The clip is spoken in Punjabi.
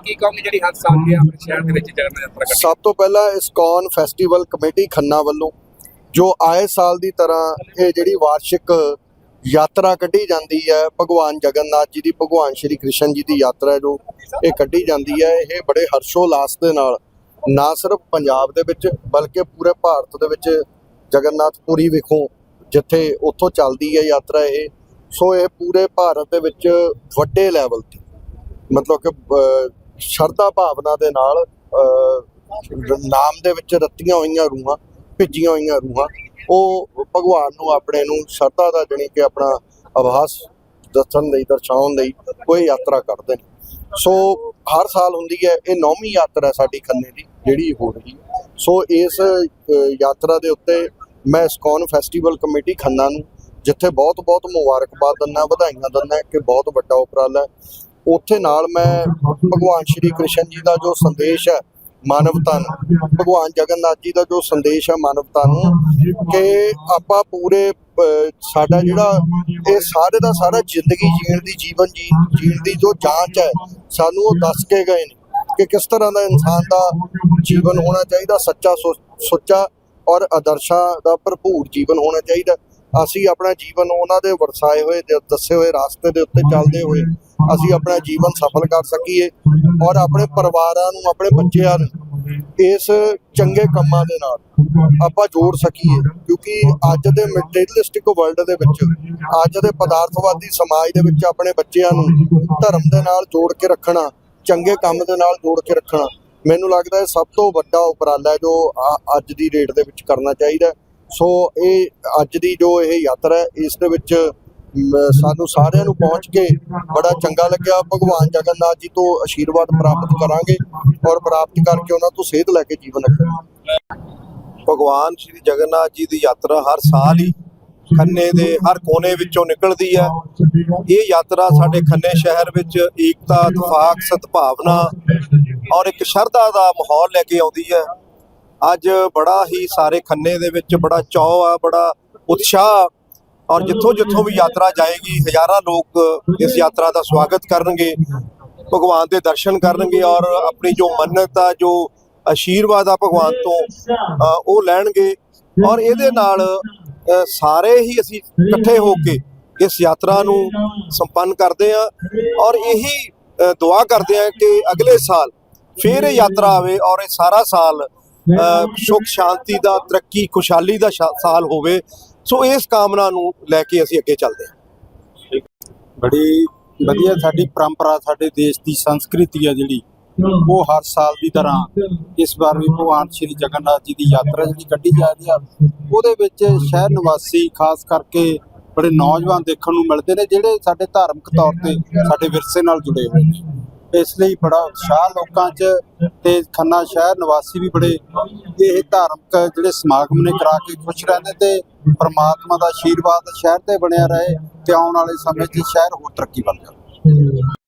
ਕੀ ਕਹੋਗੇ ਜਿਹੜੀ ਹਰ ਸਾਲ ਦੀ ਆਪਣੇ ਸ਼ਹਿਰ ਦੇ ਵਿੱਚ ਜਗਨ ਯਾਤਰਾ ਕੱਢੀ ਸਭ ਤੋਂ ਪਹਿਲਾਂ ਇਸਕॉन ਫੈਸਟੀਵਲ ਕਮੇਟੀ ਖੰਨਾ ਵੱਲੋਂ, ਜੋ ਆਏ ਸਾਲ ਦੀ ਤਰ੍ਹਾਂ ਇਹ ਜਿਹੜੀ ਵਾਰਸ਼ਿਕ ਯਾਤਰਾ ਕੱਢੀ ਜਾਂਦੀ ਹੈ, ਭਗਵਾਨ ਜਗਨਨਾਥ ਜੀ ਦੀ, ਭਗਵਾਨ ਸ਼੍ਰੀ ਕ੍ਰਿਸ਼ਨ ਜੀ ਦੀ ਯਾਤਰਾ ਜੋ ਇਹ ਕੱਢੀ ਜਾਂਦੀ ਹੈ, ਇਹ ਬੜੇ ਹਰਸ਼ੋਲਾਸ ਦੇ ਨਾਲ, ਨਾ ਸਿਰਫ ਪੰਜਾਬ ਦੇ ਵਿੱਚ, ਬਲਕਿ ਪੂਰੇ ਭਾਰਤ ਦੇ ਵਿੱਚ ਜਗਨਨਾਥਪੁਰੀ ਵਿਖੋਂ ਜਿੱਥੇ ਉੱਥੋਂ ਚੱਲਦੀ ਹੈ ਯਾਤਰਾ ਇਹ, ਸੋ ਇਹ ਪੂਰੇ ਭਾਰਤ ਦੇ ਵਿੱਚ ਵੱਡੇ ਲੈਵਲ ਤੇ, ਮਤਲਬ ਕਿ ਸ਼ਰਧਾ ਭਾਵਨਾ ਦੇ ਨਾਲ ਅਹ, ਨਾਮ ਦੇ ਵਿੱਚ ਰੱਤੀਆਂ ਹੋਈਆਂ ਰੂਹਾਂ ਭਿੱਜੀਆਂ ਹੋਈਆਂ ਰੂਹਾਂ ਉਹ ਭਗਵਾਨ ਨੂੰ ਆਪਣੇ ਨੂੰ ਸ਼ਰਧਾ ਦਾ ਜਣੀ ਕਿ ਆਪਣਾ ਆਭਾਸ ਦੱਸਣ ਲਈ ਦਰਸਾਉਣ ਲਈ ਕੋਈ ਯਾਤਰਾ ਕਰਦੇ ਨੇ। ਸੋ ਹਰ ਸਾਲ ਹੁੰਦੀ ਹੈ ਇਹ ਨੌਵੀਂ ਯਾਤਰਾ ਸਾਡੀ ਖੰਨੇ ਦੀ ਜਿਹੜੀ ਹੋ ਰਹੀ ਸੋ ਇਸ ਯਾਤਰਾ ਦੇ ਉੱਤੇ ਮੈਂ ਇਸਕॉन ਫੈਸਟੀਵਲ ਕਮੇਟੀ ਖੰਨਾ ਨੂੰ ਜਿੱਥੇ ਬਹੁਤ ਬਹੁਤ ਮੁਬਾਰਕਬਾਦ ਦਿੰਦਾ ਵਧਾਈਆਂ ਦਿੰਦਾ ਕਿ ਬਹੁਤ ਵੱਡਾ ਉਪਰਾਲਾ ਹੈ। ਉੱਥੇ ਨਾਲ ਮੈਂ ਭਗਵਾਨ ਸ਼੍ਰੀ ਕ੍ਰਿਸ਼ਨ ਜੀ ਦਾ ਜੋ ਸੰਦੇਸ਼ ਹੈ ਮਾਨਵਤਾ ਨੂੰ ਭਗਵਾਨ ਜਗਨਨਾਥ ਜੀ ਦਾ ਜੋ ਸੰਦੇਸ਼ ਹੈ ਮਾਨਵਤਾ ਨੂੰ ਕਿ ਆਪਾਂ ਪੂਰੇ ਸਾਡਾ ਜਿਹੜਾ ਇਹ ਸਾਰੇ ਦਾ ਸਾਰਾ ਜ਼ਿੰਦਗੀ ਜੀਣ ਦੀ ਜੀਵਨ ਜੀ, ਜੀਣ ਦੀ ਜੋ ਜਾਂਚ ਹੈ, ਸਾਨੂੰ ਉਹ ਦੱਸ ਕੇ ਗਏ ਨੇ ਕਿ ਕਿਸ ਤਰ੍ਹਾਂ ਦਾ ਇਨਸਾਨ ਦਾ ਜੀਵਨ ਹੋਣਾ ਚਾਹੀਦਾ, ਸੱਚਾ ਸੁੱਚਾ ਔਰ ਆਦਰਸ਼ਾਂ ਦਾ ਭਰਪੂਰ ਜੀਵਨ ਹੋਣਾ ਚਾਹੀਦਾ। ਅਸੀਂ ਆਪਣਾ ਜੀਵਨ ਉਹਨਾਂ ਦੇ ਵਰਸਾਏ ਹੋਏ ਦੱਸੇ ਹੋਏ ਰਸਤੇ ਦੇ ਉੱਤੇ ਚੱਲਦੇ ਹੋਏ ਅਸੀਂ ਆਪਣਾ ਜੀਵਨ ਸਫਲ ਕਰ ਸਕੀਏ ਔਰ ਆਪਣੇ ਪਰਿਵਾਰਾਂ ਨੂੰ, ਆਪਣੇ ਬੱਚਿਆਂ ਨੂੰ ਇਸ ਚੰਗੇ ਕੰਮਾਂ ਦੇ ਨਾਲ ਆਪਾਂ ਜੋੜ ਸਕੀਏ। ਕਿਉਂਕਿ ਅੱਜ ਦੇ ਮਟੀਰੀਅਲਿਸਟਿਕ ਵਰਲਡ ਦੇ ਵਿੱਚ, ਅੱਜ ਦੇ ਪਦਾਰਥਵਾਦੀ ਸਮਾਜ ਦੇ ਵਿੱਚ ਆਪਣੇ ਬੱਚਿਆਂ ਨੂੰ ਧਰਮ ਦੇ ਨਾਲ ਜੋੜ ਕੇ ਰੱਖਣਾ, ਚੰਗੇ ਕੰਮ ਦੇ ਨਾਲ ਜੋੜ ਕੇ ਰੱਖਣਾ, ਮੈਨੂੰ ਲੱਗਦਾ ਹੈ ਸਭ ਤੋਂ ਵੱਡਾ ਉਪਰਾਲਾ ਜੋ ਅੱਜ ਦੀ ਡੇਟ ਦੇ ਵਿੱਚ ਕਰਨਾ ਚਾਹੀਦਾ ਸੋ ਇਹ ਅੱਜ ਦੀ ਜੋ ਇਹ ਯਾਤਰਾ ਹੈ, ਇਸ ਦੇ ਵਿੱਚ ਸਾਨੂੰ ਸਾਰਿਆਂ ਨੂੰ ਪਹੁੰਚ ਕੇ ਬੜਾ ਚੰਗਾ ਲੱਗਿਆ। ਭਗਵਾਨ ਜਗਨਨਾਥ ਜੀ ਤੋਂ ਆਸ਼ੀਰਵਾਦ ਪ੍ਰਾਪਤ ਕਰਾਂਗੇ ਔਰ ਪ੍ਰਾਪਤ ਕਰਕੇ ਉਹਨਾਂ ਤੋਂ ਸੇਧ ਲੈ ਕੇ ਜੀਵਨ ਅੱਗੇ ਭਗਵਾਨ ਸ਼੍ਰੀ ਜਗਨਨਾਥ ਜੀ ਦੀ ਯਾਤਰਾ ਹਰ ਸਾਲ ਹੀ ਖੰਨੇ ਦੇ ਹਰ ਕੋਨੇ ਵਿੱਚੋਂ ਨਿਕਲਦੀ ਹੈ। ਇਹ ਯਾਤਰਾ ਸਾਡੇ ਖੰਨੇ ਸ਼ਹਿਰ ਵਿੱਚ ਏਕਤਾ, ਇਤਫਾਕ, ਸਦਭਾਵਨਾ ਔਰ ਇੱਕ ਸ਼ਰਧਾ ਦਾ ਮਾਹੌਲ ਲੈ ਕੇ ਆਉਂਦੀ ਹੈ। ਅੱਜ ਬੜਾ ਹੀ ਸਾਰੇ ਖੰਨੇ ਦੇ ਵਿੱਚ ਬੜਾ ਚਾਅ ਆ, ਬੜਾ ਉਤਸ਼ਾਹ ਔਰ ਜਿੱਥੋਂ ਜਿੱਥੋਂ ਵੀ ਯਾਤਰਾ ਜਾਏਗੀ, ਹਜ਼ਾਰਾਂ ਲੋਕ ਇਸ ਯਾਤਰਾ ਦਾ ਸਵਾਗਤ ਕਰਨਗੇ, ਭਗਵਾਨ ਦੇ ਦਰਸ਼ਨ ਕਰਨਗੇ ਔਰ ਆਪਣੀ ਜੋ ਮੰਨਤ ਆ, ਜੋ ਆਸ਼ੀਰਵਾਦ ਆ ਭਗਵਾਨ ਤੋਂ ਉਹ ਲੈਣਗੇ। ਔਰ ਇਹਦੇ ਨਾਲ ਸਾਰੇ ਹੀ ਅਸੀਂ ਇਕੱਠੇ ਹੋ ਕੇ ਇਸ ਯਾਤਰਾ ਨੂੰ ਸੰਪੰਨ ਕਰਦੇ ਆ ਔਰ ਇਹੀ ਦੁਆ ਕਰਦੇ ਆ ਕਿ ਅਗਲੇ ਸਾਲ ਫਿਰ ਇਹ ਯਾਤਰਾ ਆਵੇ ਔਰ ਇਹ ਸਾਰਾ ਸਾਲ ਸੁਖ ਸ਼ਾਂਤੀ ਦਾ ਤਰੱਕੀ ਖੁਸ਼ਹਾਲੀ ਦਾ ਸਾਲ ਹੋਵੇ। ਸੋ ਇਸ ਕਾਮਨਾ ਨੂੰ ਲੈ ਕੇ ਅਸੀਂ ਅੱਗੇ ਚੱਲਦੇ ਹਾਂ। ਬੜੀ ਵਧੀਆ ਸਾਡੀ ਪਰੰਪਰਾ ਸਾਡੇ ਦੇਸ਼ ਦੀ ਸੰਸਕ੍ਰਿਤੀ ਹੈ ਜਿਹੜੀ ਉਹ ਹਰ ਸਾਲ ਦੀ ਤਰ੍ਹਾਂ ਇਸ ਵਾਰ ਵੀ ਭਗਵਾਨ ਸ਼੍ਰੀ ਜਗਨਨਾਥ ਜੀ ਦੀ ਯਾਤਰਾ ਜਿਹੜੀ ਕੱਢੀ ਜਾ ਰਹੀ ਆ ਉਹਦੇ ਵਿੱਚ ਸ਼ਹਿਰ ਨਿਵਾਸੀ ਖਾਸ ਕਰਕੇ ਬੜੇ ਨੌਜਵਾਨ ਦੇਖਣ ਨੂੰ ਮਿਲਦੇ ਨੇ ਜਿਹੜੇ ਸਾਡੇ ਧਾਰਮਿਕ ਤੌਰ ਤੇ ਸਾਡੇ ਵਿਰਸੇ ਨਾਲ ਜੁੜੇ ਹੋਏ ਨੇ। ਇਸ ਲਈ ਬੜਾ ਉਤਸ਼ਾਹ ਲੋਕਾਂ 'ਚ ਤੇ ਖੰਨਾ ਸ਼ਹਿਰ ਨਿਵਾਸੀ ਵੀ ਬੜੇ, ਇਹ ਧਾਰਮਿਕ ਜਿਹੜੇ ਸਮਾਗਮ ਨੇ ਕਰਾ ਕੇ ਖੁਸ਼ ਰਹਿੰਦੇ ਤੇ ਪ੍ਰਮਾਤਮਾ ਦਾ ਆਸ਼ੀਰਵਾਦ ਸ਼ਹਿਰ ਤੇ ਬਣਿਆ ਰਹੇ ਤੇ ਆਉਣ ਵਾਲੇ ਸਮੇਂ 'ਚ ਸ਼ਹਿਰ ਹੋਰ ਤਰੱਕੀ ਬਣ ਜਾਵੇ।